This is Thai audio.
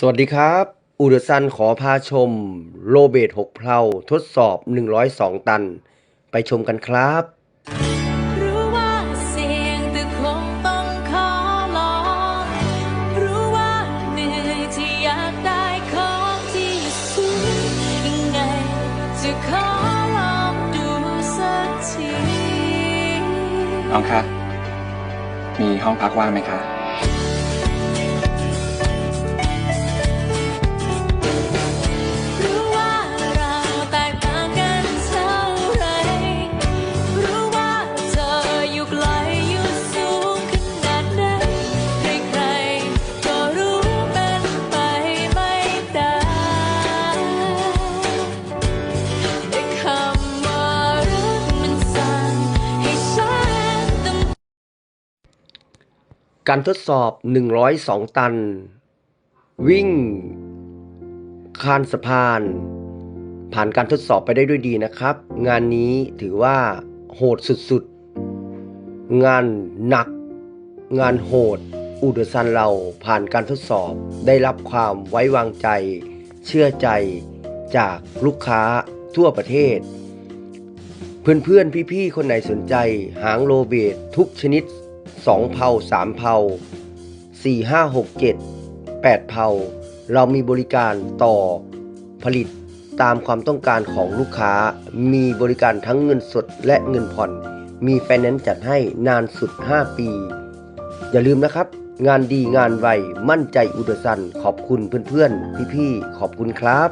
สวัสดีครับ อูเดอร์ซันขอพาชมโรเบต6เพลาทดสอบ 102 ตัน ไปชมกันครับรู้ว่าเสี่ยงแต่คงต้องขอลองรู้ว่าเหนื่อยที่อยากได้ของที่สูงยังไงจะขอลองดูสักทีน้องคะ มีห้องพักว่างไหมคะ การทดสอบ 102 ตัน วิ่งคานสะพาน ผ่านการทดสอบไปได้ด้วยดีนะครับ งานนี้ถือว่าโหดสุดๆ งานหนัก งานโหดอูเดซันเราผ่านการทดสอบ ได้รับความไว้วางใจ เชื่อใจจากลูกค้าทั่วประเทศ เพื่อนๆ พี่ๆ คนไหนสนใจ หางโลเบตทุกชนิด 2เผา3เผา4 5 6 7 8เผาเรามีบริการต่อผลิตตามความต้องการของลูกค้า มีบริการทั้งเงินสดและเงินผ่อน มีไฟแนนซ์จัดให้นานสุด 5 ปี อย่าลืมนะครับ งานดีงานไวมั่นใจอุดซันขอบคุณเพื่อนๆ พี่ๆ ขอบคุณครับ